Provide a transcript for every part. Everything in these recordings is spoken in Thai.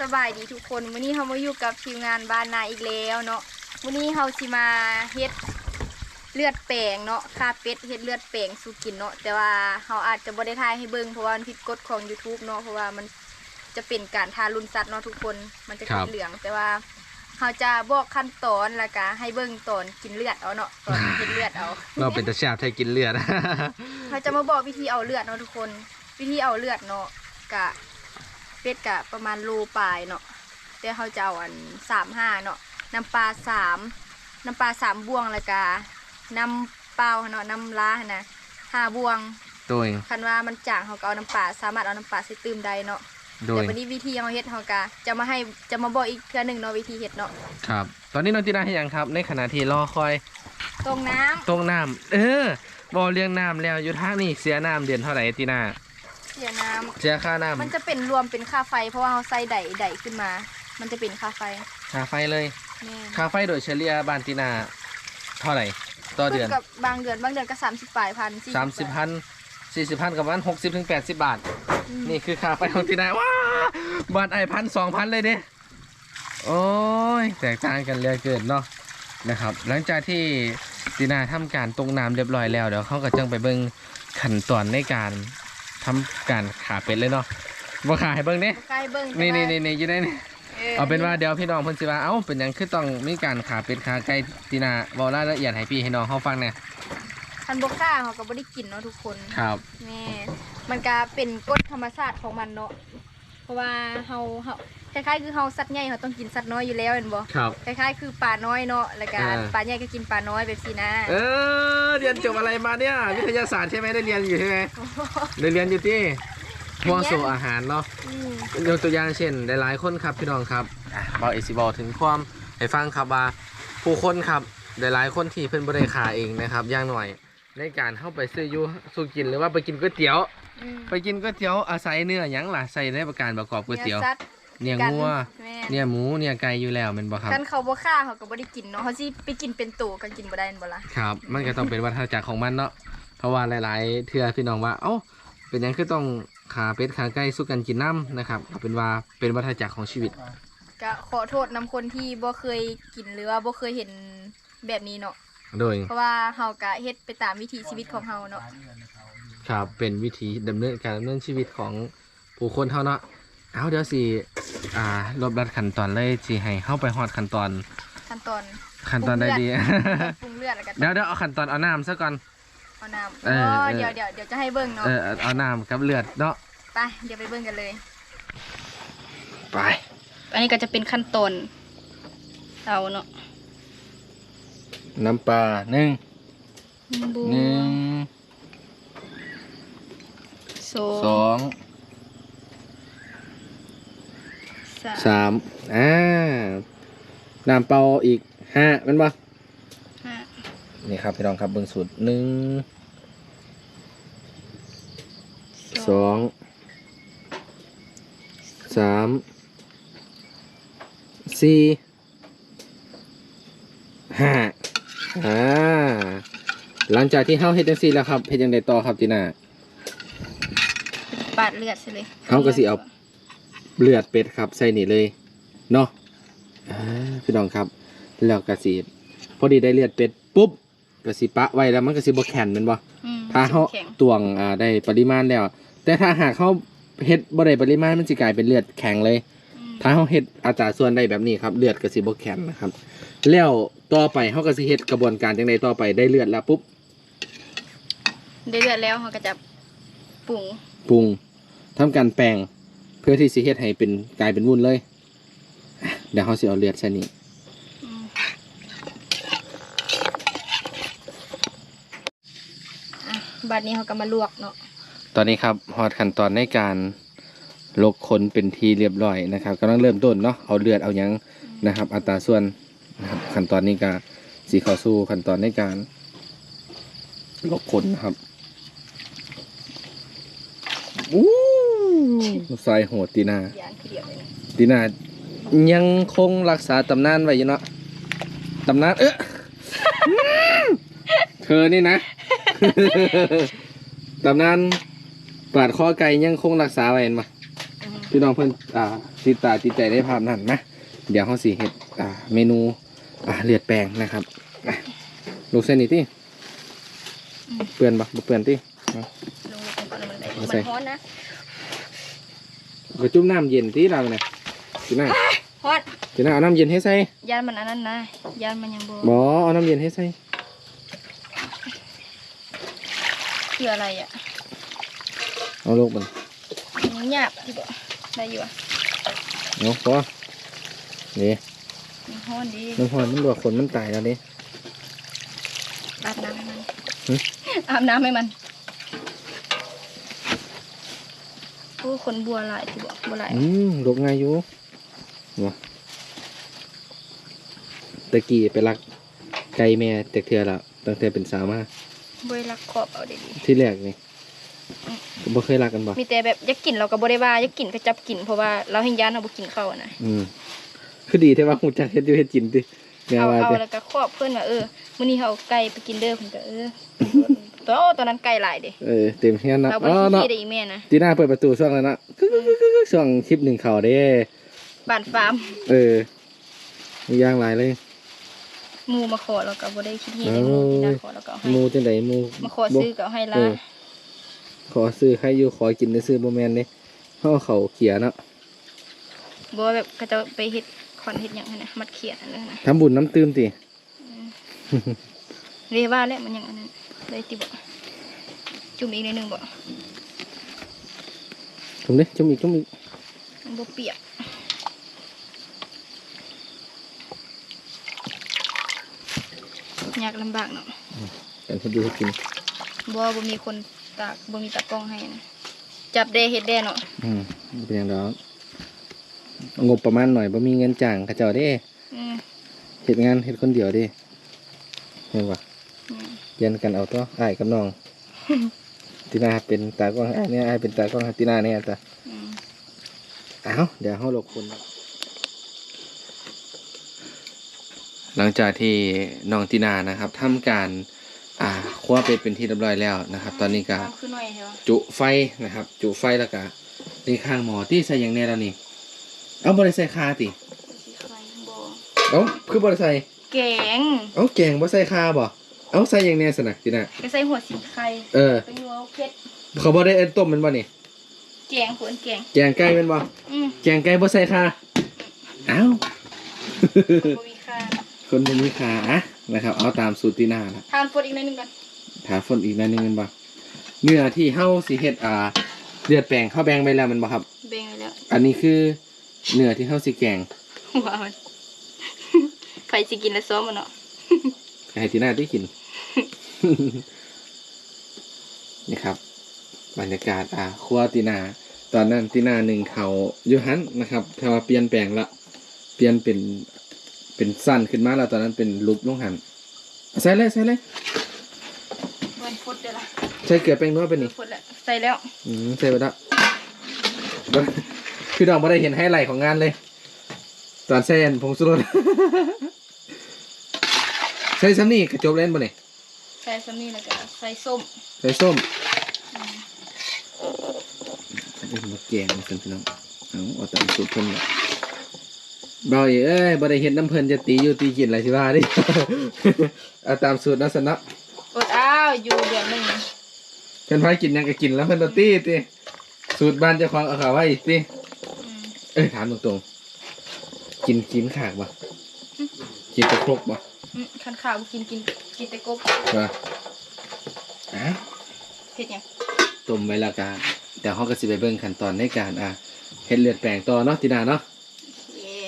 สบายดีทุกคนวันนี้เรามาอยู่กับทีมงานบ้านนาอีกแล้วเนาะวันนี้เราสิมาเฮ็ดเลือดแปลงเนาะคาเป็ดเฮ็ดเลือดแปลงสู่กินเนาะแต่ว่าเราอาจจะบ่ได้ถ่ายให้เบิ่งเพราะว่ามันผิดกฎของ YouTube เนาะเพราะว่ามันจะเป็นการทารุณสัตว์เนาะทุกคนมันจะครัติบดเหลือง แต่ว่าเราจะบอกขั้นตอนแล้วก็ให้เบิ่งตอนกินเลือดเอาเนาะตอนกินเลือดเอาเราเป็นตาชาบไทยกินเลือดเขาจะมาบอกวิธีเอาเลือดเนาะทุกคน วิธีเอาเลือดเนาะกะ เป็ดกะประมาณโลปลายเนาะแต่เขาจะเอาอันสามห้าเนาะน้ำปลาสามน้ำปลาสามบวงแล้วก็น้ำเปล่าเนาะน้ำล้านะห้าบวงโดยคันว่ามันจางเขาก็เอาน้ำปลาสามารถเอาน้ำปลาใส่ตื้มได้เนาะโดแต่ยวันนี้วิธีเอาเฮ็ดเขากะจะมาให้จะมาบอกอีกเทื่อหนึ่งเนาะวิธีเฮ็ดเนาะครับ ตอนนี้น้องตีนาให้ยังครับ ในขณะที่รอคอยตรงน้ำตรงน้ำเออบอเลี้ยงน้ำแล้วอยู่ทางนี่เสียน้ำเดือนเท่าไหร่ตีนาเสียน้ำเสียค่าน้มันจะเป็นรวมเป็นค่าไฟ เพราะว่าเขาใส่ไดไดขึ้นมา มันจะเป็นค่าไฟำค่าไฟเลย แม่นค่าไฟโดยเฉลี่ยบ้านตีนาเท่าไหร่ต่อเดือนกับบางเดือนบางเดือนก็สามสิบปลายพันสามสิบพันสี่สิบพันกับวันหกสิบถึงแปดสิบบาทนี่นี่คือค่าไฟของตีนาว้าบ้านไอพันสองพันเลยเด้โอ้ยแตกต่างกันเหลยเกินเนาะนะครับ หลังจากที่ตีนาทำการตรงน้ำเรียบร้อยแล้วเดี๋ยวเขาก็จังไปเบิ่งขั้นตอนในการ ทำการขาเป็ดเลยเนาะบ่ขาให้เบิ่งเด้ใกล้เบิ้งนี่นี่นี่นี่อยู่ได้นี่เอาเป็นว่าเดี๋ยวพี่น้องเพิ่นสิว่าเอ้าเป็นหยังคือต้องมีการขาเป็ดขาไก่ตีนาเว้ารายละเอียดให้พี่ให้น้องเฮาฟังแหน่คันบกค่าเขาก็บ่ได้กินเนาะทุกคนครับแม่มันก็เป็นกฎธรรมชาติของมันเนาะเพราะว่าเฮาเฮา คล้ายๆคือเฮาสัตว์ใหญ่เขาต้องกินสัตว์น้อยอยู่แล้วเห็นบ่ครับ คล้ายๆคือปลาน้อยเนาะแล้วก็อ่า ปลาใหญ่ก็กินปลาน้อยแบบนี้นะเออเรียนจบอะไรมาเนี่ยวิทยาศาสตร์ใช่ไหมได้เรียนอยู่ใช่ไหมได้เรียนอยู่ที่พวงสู่อาหารเนาะ อืมยกตัวอย่างเช่นหลายๆคนครับพี่น้องครับอะเบาเอซิบอลถึงความให้ฟังครับว่าผู้คนครับหลายๆคนที่เพิ่นบริขาเองนะครับอย่างหน่อยในการเข้าไปซื้ออยูสู้กินหรือว่าไปกินก๋วยเตี๋ยว อืมไปกินก๋วยเตี๋ยวอาศัยเนื้อหยังล่ะใส่ในประการประกอบก๋วยเตี๋ยว นื้อสัตว์ เนี่ยกันงัวแม่เนี่ยหมูเนี่ยไก่อยู่แล้วแมันบ่ครับคันเขาบ่ฆ่าเขาก็บ่ได้กินเนาะเขาสิไปกินเป็นตัวก็กินบ่ได้แม่นบ่ล่ะครับ มันก็ต้องเป็นวัฏจักรของมันเนาะเพราะว่าหลาย ๆ เทื่อพี่น้องว่า เอ้าเป็นหยังคือต้องขาเป็ดขาไก่สู้กันกินน้ำนะครับเอาเป็นว่าเป็นวัฏจักรของชีวิตก็ขอโทษนำคนที่บ่เคยกินหรือว่าบ่เคยเห็นแบบนี้เนาะโดย เพราะว่าเฮาก็เฮ็ดไปตามวิถีชีวิตของเฮาเนาะครับเป็นวิธีดำเนินการดำเนินชีวิตของผู้คนเท่าเนาะ เอาเดี๋ยวสิอ่ารบรัดขั้นตอนเลยสิให้เข้าไปฮอดขั้นตอน ขั้นตอนขั้นตอนใดดีปรุงเลือดแล้วก็เดี๋ยวเดี๋ยวเอาขั้นตอนเอาน้ำซะก่อนเอาน้ำเอออ๋อเออเดี๋ยวเดี๋ยวเดี๋ยวจะให้เบิ่งเนาะเออเอาเอาน้ำกับเลือดเนาะไปเดี๋ยวไปเบิ่งกันเลยไปอันนี้ก็จะเป็นขั้นตอนเอาเนาะน้ำปลาหนึ่งบูหนึ่งสอสอง ง สามสามอ่าน้ำเปล่าอีกห้าเป็นปะห้านี่ครับพี่น้องครับเบิ่งสูตรหนึ่งสองสามสี่ห้าอ่าหลังจากที่เฮาเฮ็ดจังซี่แล้วครับเฮ็ดจังไดต่อครับจีน่า ปาดเลือดใช่เลยเฮาก็สิเอา เลือดเป็ดครับใส่นี่เลยเนาะอ่าพี่น้องครับ แล้วก็สิพอดีได้เลือดเป็ดปุ๊บก็สิปะไว้แล้วมันก็สิบ่แข็งแม่นบ่อืมถ้าเขาแข็งตวงอ่าได้ปริมาณแล้ว แต่ถ้าหากเขาเฮ็ดบ่ได้ปริมาณมันสิกลายเป็นเลือดแข็งเลยอืมถ้าเขาเฮ็ดอัตราส่วนได้แบบนี้ครับเลือดก็สิบ่แข็งนะครับ แล้วต่อไปเขาก็สิเฮ็ดกระบวนการจังไดต่อไปได้เลือดแล้วปุ๊บได้เลือดแล้วเขาก็จะปรุงปรุงทำการแปลงเพื่อที่สิเฮ็ดให้เป็นกลายเป็นวุ้นเลยอะเดี๋ยวเขาสิเอาเลือดใส่นี่อืมอะบัดนี้เขาก็มาลวกเนาะ ตอนนี้ครับฮอดขั้นตอนในการลกขนเป็นทีเรียบร้อยนะครับกำลังเริ่มต้นเนาะเอาเลือดเอาหยังนะครับ อัตราส่วนนะครับขั้นตอนนี้ก็สีเข้าสู่ขั้นตอนในการลกขนนะครับอู้ ใส่โหดตีนาย่างเดียวเลยนะตีนายังคงรักษาตำนานไว้อยู่เนาะตำนานเอ๊ะเธอนี่นะตำนานปาดคอไก่ยังคงรักษาไว้เห็นปะอืมพี่น้องเพิ่นอ่าติดตาติดใจได้ภาพนั้นนะเดี๋ยวเขาสิเฮ็ดอ่า เมนู อ่าเลือดแปลงนะครับอะลูกเส้นนี่ติเปื่อนบ่บ่เปื่อนติลงไปก่อนมันได้เอามันใส่ฮ้อนนะก็จุ่มน้ำเย็นที่เราเนี่ยจีน่าฮ้อนจีน่าเอาน้ำเย็นให้ใส่ยานมันอันนั้นนะยานมันยังบ่บอเอาน้ำเย็นให้ใส่คืออะไรอะเอาลูกมันมันหยาบที่บ่ได้อยู่อะเอาพอนี่มันฮ้อนดีน้ำหอนมันดวกขนมันตายแล้วนี่อาบน้ำให้มันหึอาบน้ำให้มัน โอ้คนบัวหลายที่บ่บัวหลายอืมลูกง่ายอยู่วะตะกี้ไปรักไก่แม่จากเทือละตั้งแต่เป็นสาวมาบ่ได้รักขอบเอาดีที่แรกนี่ก็บ่เคยรักกันบ่ๆมีแต่แบบอยากกินเราก็บ่ได้ว่าอยากกินก็จับกินเพราะว่าเราให้ยานเราบ่กินข้าวอะนะอืมคือดีที่ว่าหูจักเฮ็ดอยู่เฮ็ดกินติแม่เอาว่าเอาติแล้วก็ครอบเพื่อนว่าเออมื้อนี้เขาเอาไก่ไปกินเด้อเพิ่นก็เออ โตตอนนั้นไก่หลายเด้เออเต็มเฮียนนะเราบ่อ๋อได้เนาะขี้ได้อีแม่นะตีหน้าเปิดประตูช่วงนั้นนะกึกกึกกึกกึกช่วงคลิปหนึ่งเข่าเด้ บ้านฟาร์มเออมีอย่างหลายเลยหมู่มาขอเราก็บ่ได้คิดเฮ็ดโอ้ได้หมู่ยที่น่าขอเราก็เอาให้หมูจังไดหมูมาขอซื้อก็เอาให้เอละอขอซื้อใครอยู่ขอกินได้ซื้อบ่แม่นเด้เฮาเขาเขียเนาะบ่ว่าแบบเขาจะไปเฮ็ดคอนเฮ็ดหยังหั่นนะมัดเขียนอันนั้นนะทำบุญน้ำตื้มติ เรว่าแล้วมันหยังอันนั้น ได้ติบ่จุ่มอีกนิดนึงบ่จุ่มดิจุ่มอีกจุ่มอีกมันบ่เปียกยากลำบากเนาะกันให้ดูให้กินบ่บ่มีคนตากบ่มีตากล้องให้นะจับได้เฮ็ดได้เนาะอืมบ่เป็นหยังดอกงบประมาณหน่อยบ่มีเงินจ้างเขาเจ้าเด้อืมเฮ็ดงานเฮ็ดคนเดียวเด้เห็นบ่อื มเรียนกันเอาตัวอ้ายกับน้องตีหน้าเป็นตากล้องให้อ้ายเนี่ยอ้ายเป็นตากล้องให้ตีหน้าเนี่ยจ้ะอืมอ้าวเดี๋ยวเขาหลบคุณหลังจากที่น้องตินานะครับทำการอ่าคว้าเป็ดเป็นที่เรียบร้อยแล้วนะครับ ตอนนี้ก็น้ำขึ้นหน่อยเถอะจุไฟนะครับ จุไฟแล้วก็นี่ข้างหมอที่ใส่อย่างแน่แล้วนี่ เอาบริใส่คาติสิใครบ่เอาคือบริใส่แกง เอาแกงบ่ใส่คาบ่ เอาใส่อย่างแน่สนะตินาก็ใส่หัวสีไข่เออไปยัวเอาเผ็ดเขาบ่ได้เอ็นต้มแมันบ่นี่แกงขวนแกงแกงไก่แมันบ่อืมแกงไก่บ่ใส่คาเอ้าบ่มีค่าคนบ่มีขาอะนะครับ เอาตามสูตรตินาละทานฟดอีกหนิดนึงก่อนถาฝนอีกนั่นนึงแมันบ่เนื้อที่เฮาสิเฮ็ดอ่าเลือดแปลงเข้าแบ่งไปแล้วแมันบ่ครับ เบ่งไว้แล้วอันนี้คือเนื้อที่เฮาสิแกงว่ามันไผสิกินแล้วซ้อมมันเนาะ ให้ทีหน้าได้กิน นี่ครับ บรรยากาศอ่าครัวตีนา ตอนนั้นตีนาหนึ่งเขาอยู่หันนะครับถ้าว่าเปลี่ยนแปลงละ เปลี่ยนเป็นเป็นสั้นขึ้นมาแล้วตอนนั้นเป็นรูปลงหันใส่เลยใส่เลยวันฟดเด้อล่ะใส่เกลือแป้งนัวเป็นนี่ฟดแล้วใส่แล้ว อืมใส่ไปแล้วบ่พี่น้องไม่ได้เห็นไฮไลท์ของงานเลย ตอนใส่อันผงสุรส ใส่ซ้ำนี่กระจบเล่นบ่เนี่ยใส่ซำนี้แล้วก็ใส่ส้มใส่ส้มเป็นมะแกงมาสันพี่น้องเอาเอาตามสูตรเพิ่นละเบาอีเอ้ยบ่ได้เห็นน้ำเพิ่นจะตีอยู่ตีกินอะไรสิว่าดิเอาตามสูตรนะสนะอดอ้าวอยู่เดือนหนึงเพิ่นพากินหยังก็กินแล้วเพิ่นก็ตีติสูตรบ้านเจ้าของเอาเขาไว้ติอืมเอ้ยถามตรงๆกินกินขากบ่กินตะครกบ่ อืมคันข้าวกินกินกินแต่กบว่าอะเฮ็ดหยังต้มไว้และกันเดี๋ยวเฮาก็สิไปเบิ่งขั้นตอนในการอะเฮ็ดเลือดแปลงต่อเนาะตินาเนาะเย่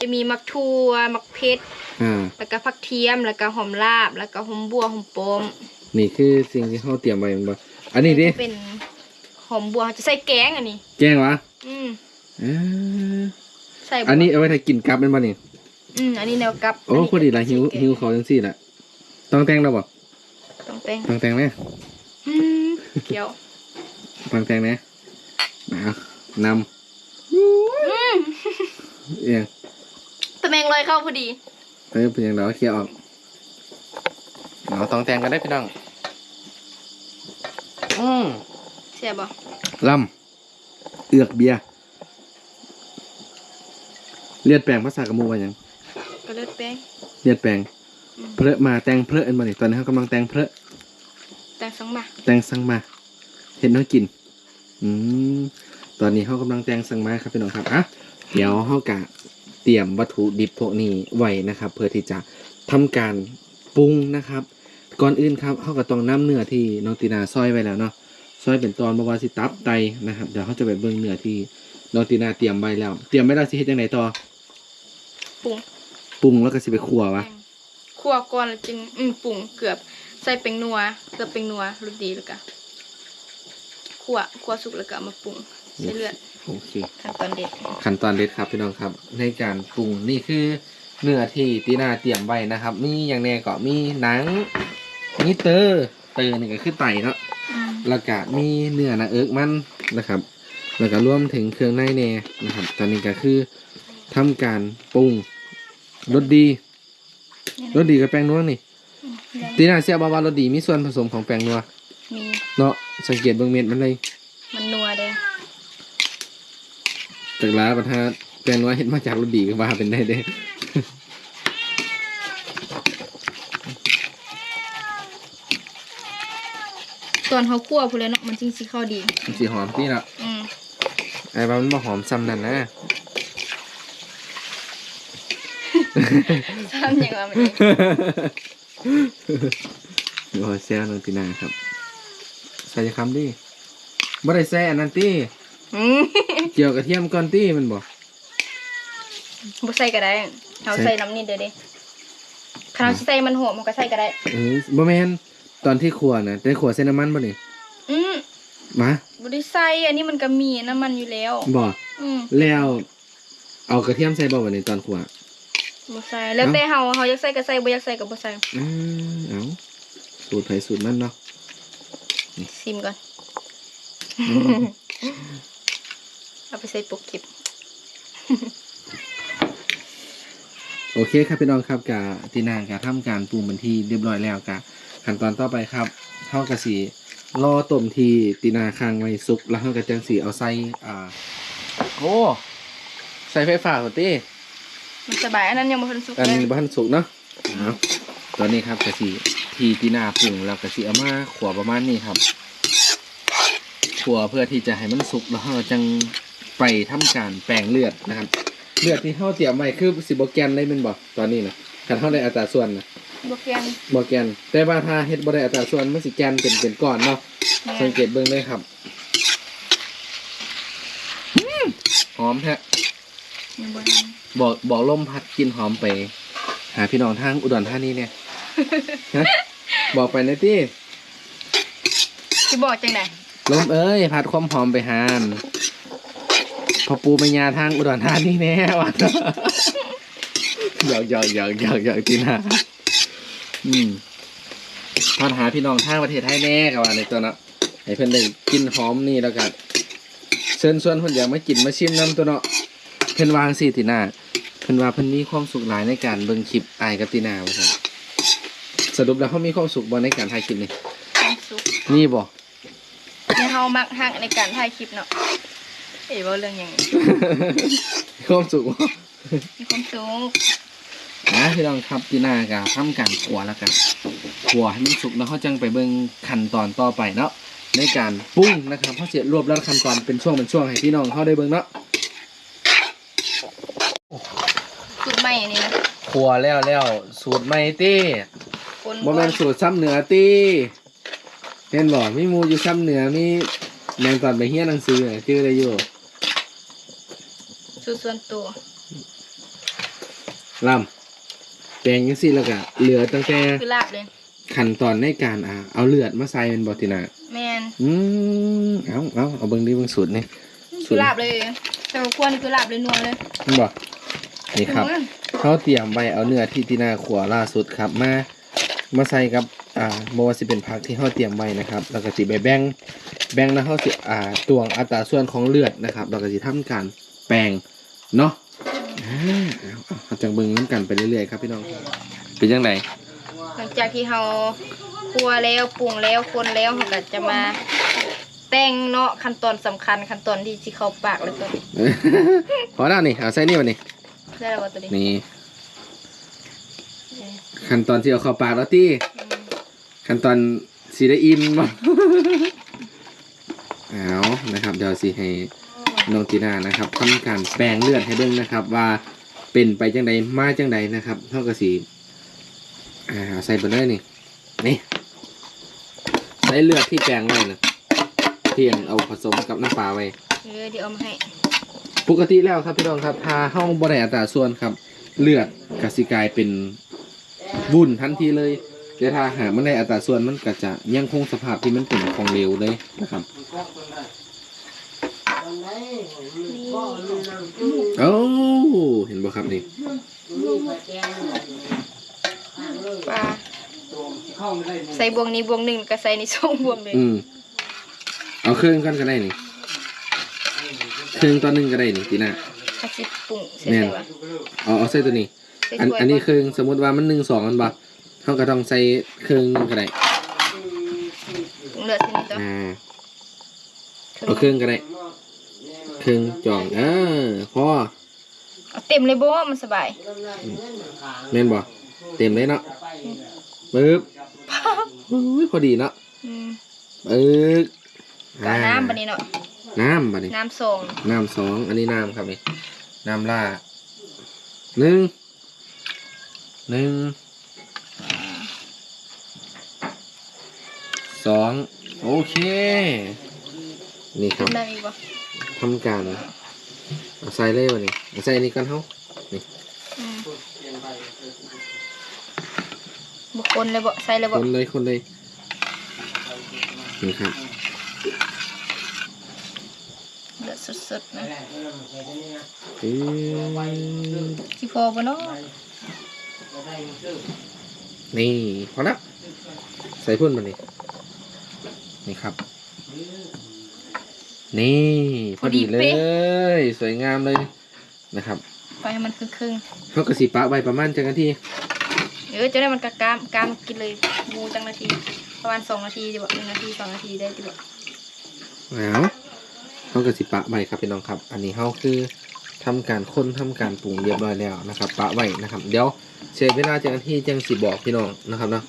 จะมีมักทั่วมักเพชรอ่า แล้วก็ผักเทียมแล้วก็หอมลาบ แล้วก็หอมบัวหอมปอมนี่คือสิ่งที่เขาเตรียมไว้แม่นบ่อันนี้ดิเป็นหอมบัวจะใส่แกงอันนี้ แกงวะอืม อ่าใส่บัวอันนี้เอาไว้ถ้ากินกับแม่นบ่นี่ อืมอันนี้แนวกับโอ้พอดีละหิวหิวเขาจังซี่ล่ะต้องแต่งแล้วบ่ต้องแต่งต้องแต่งแน่อืมเขียวต้องแต่งแน่เอานำอืมเอียงตะแมงลอยเข้าพอดีเอ้ยเป็นหยังดอกเคลียร์ออกเอาต้องแต่งกันได้พี่น้องอืมเสียบ่ลเอือกเบียร์เลียดแปลงภาษากระมูว่าหยัง ก็เลือดแป้งเลียดแปลงอืมเพลอะมาแต่งเพลอะอันมานี่ตอนนี้เขากำลังแต่งเพลอะแต่งสังมาแต่งสังมาเห็นน้อยกิน อืมตอนนี้เขากำลังแต่งสังมาครับพี่น้องครับอะเดี๋ยวเขากะเตรียมวัตถุดิบพวกนี้ไว้นะครับ เพื่อที่จะทำการปรุงนะครับ ก่อนอื่นครับเขาก็ต้องน้ำเนื้อที่น้องตีนาซอยไว้แล้วเนาะซอยเป็นตอนบาวาสิตับไตนะครับเดี๋ยวเขาจะไปเบิ่งเนื้อที่น้องตีนาเตรียมไว้แล้ว เตรียมไว้แล้วสิเฮ็ดยังไงต่อปรุง ปรุงแล้วก็สิไปคั่ววะคั่วก่อนแล้วจึงอืมปรุงเกือบใส่เป็งนัวเกือบเป็งนัวรสดีแล้วก็คั่วคั่วสุกแล้วก็เอามาปรุงใส่เลือดโอเค ขั้นตอนเด็ดขั้นตอนเด็ดครับพี่น้องครับ ในการปรุงนี่คือเนื้อที่ตีนาเตรียมไว้นะครับ มีอย่างแน่ก็มีหนังมีเตอร์เตอร์นี่ก็คือไตเนาะอืมแล้วก็มีเนื้อหนะเอิกมันนะครับ แล้วก็รวมถึงเครื่องในแน่นะครับ ตอนนี้ก็คือทำการปรุง รสดีนี่รนะสดีกับแป้งนัวนี่อืมแล้วตีนาเสียบาวารสดีมีส่วนผสมของแป้งนัวมีเนาะสังเกตเบื้องเม็ดมันเลย มันนัวเด้จากร้านประทาแป้งนัวเห็นมาจากรสดีก็ว่าเป็นได้เด้ตอนเขาคั่วพูนเลยเนาะมันจริงสิเข้าดีมันสีหอมที่เนาะอืมไอ้บ้ามันบ่หอมซ้ำนั่นนะ ทำอย่างว่ามันนี้โอ้แซ่น้องตีนาครับ ใส่คำดิบ่ได้แซ่อันนั้นตีอืมเกี่ยวกระเทียมก่อนตีมันบอกบ่ใส่ก็ได้เขาใส่ใส่น้ำนิดเดียวเด้ถ้าเราสิใส่มันหอมมันก็ใส่ก็ได้เออบ่แม่นตอนที่ขัวนะได้ขัวเส้นน้ำมันบ่นี่อืมมาบ่ได้ใส่อันนี้มันก็มีน้ำมันอยู่แล้วบ่อืมแล้ว เอากระเทียมใส่บ่วันนี้ตอนขัว บ่ใส่แล้วแต่เฮาเฮาอยากใส่ก็ใส่บ่อยากใส่ก็บ่ใส่อืมเอาสูตรไผสูตรมันเนาะซิมก่อน เอาไปใส่ปกคลิปโอเคครับพี่น้องครับกะตีนากะทำการปรุงเป็นที่เรียบร้อยแล้วกะขั้นตอนต่อไปครับเฮากะสิรอต้มที่ตีนาค้างไว้สุกแล้วเฮาก็จังสิเอาใส่อ่าโอ้ใส่ไฟฟ้าโหติ มันสบายอันนั้นยังบ่ทันสุกอันเลยนี้บ้านสุกเนาะเอาตอนนี้ครับกะสิทีตีนาปรุงแล้วกะสิเอามาขัวประมาณนี้ครับขัวเพื่อที่จะให้มันสุกแล้วเราจังไปทำการแปลงเลือดนะครับ เลือดที่เขาเตรียมไว้คือสิบแกนได้แมันบ่ตอนนี้นะคันเขาได้อัตราส่วนนะบ่แกนบ่แกนแต่ว่าถ้าเฮ็ดบ่ได้อัตราส่วนมันสิแกนเป็นเป็นก้อนเนาะแม่สังเกตเบิ่งเลยครับอืมหอมแท้ยังบ่ทัน บอกบอกลมพัดกลินหอมไป หาพี่น้องทางอุดรธานีเนี่ยฮะบอกไปนะตี้สิบอกจังได๋ลมเอ้ยพัดความหอมไปหานพอปูไปยาทางอุดรธานีแน่วะหยอกหยอกหยอกหยอกหยอกจีน่าอืมพัดหาพี่น้องทางประเทศไทยแน่กับว่าในตัวเนาะให้เพื่อนได้กินหอมนี่แล้วกันเชิญชวนเพื่อนอยากมากินมาชิมน้ำตัวเนาะเพื่อนวางสี่ตีน่าเพื่อนว่าเพื่อนมีความสุขหลายในการเบิ่งคลิปอายกับตีน่าว่าซั่นสรุปแล้วเขามีความสุขบ่ในการถ่ายคลิปนี่ความสุกนี่บ่เนี่ยเฮามักฮักในการถ่ายคลิปเนาะเอ้ยเว้าเรื่องหยังมีความสุขบ่มีความสุขอะพี่น้องครับตีน่ากะทำการขัวแล้วกันขัวให้มันสุกแล้วเขาจังไปเบิ่งขั้นตอนต่อไปเนาะในการปรุงนะครับเขาจะรวบรัดขั้นตอนเป็นช่วงเป็นช่วงให้พี่น้องเขาได้เบิ่งเนาะ สุดใหม่อันนี้นะขัวแล้วแล้วสูตรใหม่ตี้คนบ่แม่นสูตรซ้ำเหนือตี้เห็นบ่มีหมูอยู่ซ้ำเหนือมีแมงตอนไปเฮียนหนังสือน่ะชื่ออะไรอยู่สุดส่วนตัวลำแปลงจังซี่แล้วก็เหลือตั้งแต่คือลาบเลย ขั้นตอนในการอ่าเอาเลือดมาใส่เป็นบ่ติน่าแม่นอืมเอาเอาเอาเบิ่งดิเบิ่งสูตรนี่ คือลาบเลยแต่ว่าคั่วนี่คือลาบเลยนัวเลยนี่บ่ นี่ครับนัวเขาเตรียมไว้เอาเนื้อที่ตีนาขัวล่าสุดครับ มามาใส่กับอ่าบ่ว่าสิเป็นผักที่เขาเตรียมไว้นะครับแล้วก็สิไปแบ่งแบ่งแล้วเขาสิอ่าตวงอัตราส่วนของเลือดนะครับแล้วก็สิทำการแปลงเนาะอ่าเอาเอาเอาจังเบิ่งน้ำกันไปเรื่อยๆครับพี่น้องเป็นยังไงหลังจากที่เราคั่วแล้วปรุงแล้วคนแล้วเราก็จะมาแต่งเนาะขั้นตอนสำคัญขั้นตอนที่สิเข้าปากเลยตัวนี้พอแล้วนี่เอาใส่นี่มานี่ ได้แล้วบ่ตัวนี้นี่ขั้นตอนที่เอาเข้าปากแล้วที่ขั้นตอนสีได้อิ่มบ่เอานะครับเดี๋ยวสิให้น้องตีนานะครับทำการแปลงเลือดให้เบิ่งนะครับ ว่าเป็นไปจังใดมาจังใดนะครับเท่ากับสีอ่าเอาใส่ไปเลยนี่นี่ใส่เลือดที่แปลงไว้นะเทียนเอาผสมกับน้ำปลาไว้เออเดี๋ยวเอามาให้ ปกติแล้วครับพี่น้องครับถ้าห้องบริอัตราส่วนครับ เลือดกสิกลายเป็นวุ้นทันทีเลยแต่ถ้าหากมันได้อัตราส่วนมันก็จะยังคงสภาพที่มันเป็นของเหลวเลยนะครับโอ้เห็นบ่ครับนี่ปลาใส่บวงนี้บวงหนึ่งก็ใส่ในสองบวงเลยอืมเอาเครื่องกันก็ได้นี่ เครื่องตัวหนึงก็ได้นี่ตีน่าถ้าสิปรุงใส่แม่นใส่วะเอาเอาใส่ตัวนี้ ใส่อันถ้วยอันนี้บ่เครื่องสมมติว่ามันหนึ่งสองมันบ่เขาก็ต้องใส่เครื่องหนึงก็ได้ปรุงเลือดที่นี่ตัวอ่าเอาเครื่องก็ได้เครื่องจ่องเออพอเอาเต็มเลยบ่มันสบายแม่นบ่เต็มเลยเนาะปึ๊บอุ้ยพอดีเนาะอืมปึ๊บก็น้ำบัดนี้เนาะ น้ำบัดนี้น้ำสองน้ำสองอันนี้น้ำครับนี่น้ำล่าหนึ่งหนึ่งสองโอเค นี่ครับได้อีกบ่ทำการเอาใส่เลยวะนี่เอาใส่นี่กันเฮาอืมบ่คนเลยบ่ใส่เลยคบ่นเลยคนเลยนี่ครับ เลือ ดสดๆนะอืมสิพอบ่เนาะนี่พอแล้วใส่พุ่นมานี่นี่ครับ นี่ พอดีเลยสวยงามเลยนะครับไปให้มันครึ่งเขากระสีปะไว้ประมาณจังนาทีๆเออจะได้มันกะกามกามกินเลยงูจังนาที ประมาณสองนาทีดิบ่หนึ่งนาทีสองนาทีได้ดิบ่แล้ว เขากระสีปะไว้ครับพี่น้องครับ อันนี้เขาคือทำการค้นทำการปรุงเรียบร้อยแล้วนะครับ ปะไว้นะครับ เดี๋ยวเชฟเวลาจังนาทีจังสิบอกพี่น้องนะครับเนาะ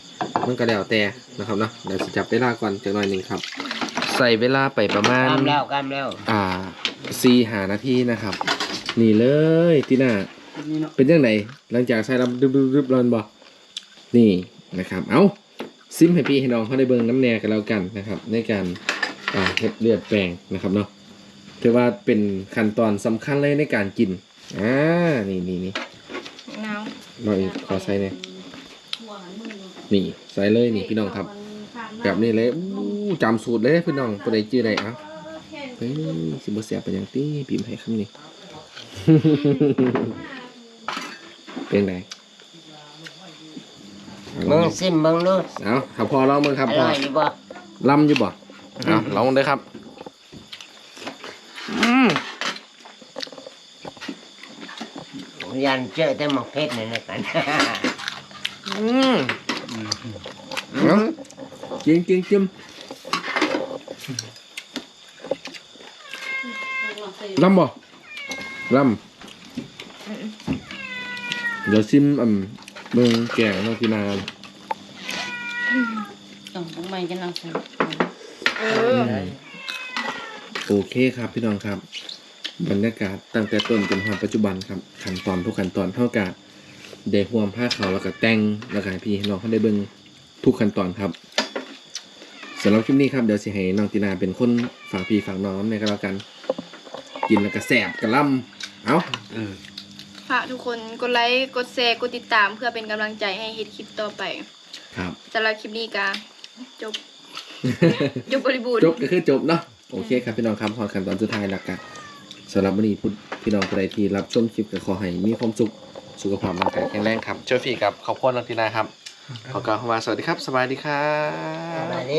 มันก็แล้วแต่นะครับเนาะเดี๋ยวสิจับเวลาก่อนจังหน่อยหนึ่งครับ ใส่เวลาไปประมาณกำแล้วกำแล้วอ่าสี่หานาทีนะครับ นี่เลยตีน่าเป็นยังไงหลังจากใช้รับดึบดึบดึบรอนบอนี่นะครับ เอาซิมให้พี่ให้น้องเขาได้เบิ่งน้ำแน่กันแล้วกันนะครับ ในการอ่าเฮ็ดเลือดแปลงนะครับเนาะ ถือว่าเป็นขั้นตอนสำคัญเลยในการกิน อ่า นี่นี่นี่หนาวเราอีกขอใส่เนี่ยนี่ ใส่เลยนี่พี่น้องครับ แบบนี้เลยอู้จำสูตรเลยพี่น้องตัวใดจื้อใดเอะเฮ้ยสิบ่เสียไปอย่างตี้พิมพ์ให้คำนี้ เป็นไงเอาลเบิ่องงซิมเบิ่งดูเอาถ้าพอลองมึงครับอพอร่อยดีบ่ลำอยู่บ่เอาลองเลยครับ อืมยันเจอแต่หมกเพชรนี่นะกันอืมเอากินกินกินลำบ่ลำเดี๋ยวซิมอ่ำเมืองแกงน้องพี่นากันต้องบุ้งใหม่จะนั่งใส่เออ โอเคครับพี่น้องครับ บรรยากาศตั้งแต่ต้นจนถึงปัจจุบันครับขั้นตอนทุกขั้นตอนเท่ากับเดหวมผ้าขาวแล้วก็แต่งแล้วก็ให้พี่ให้น้องเขาได้เบิ่งทุกขั้นตอนครับสำหรับคลิปนี้ครับเดี๋ยวสิให้น้องตินาเป็นคนฝากพี่ฝากน้องในก็แล้วกัน กินแล้วก็แสบกระลำเอาฝากทุกคนกดไลค์กดแชร์กดติดตามเพื่อเป็นกำลังใจให้เฮ็ดคลิปต่อไป ครับสำหรับคลิปนี้ก็จบ จบบริบูรณ์จบก็คือจบเนาะ โอเคครับพี่น้องครับพอขั้นตอนสุดท้ายแล้วกันสำหรับวันนี้พี่น้องคนใดที่รับชมคลิปก็ขอให้มีความสุขสุขภาพร่างกายแข็งแรงครับเจ้าฟีกับขอบคุณน้องตินาครับขอกล่าวคำว่าสวัสดีครับสบายดีครับ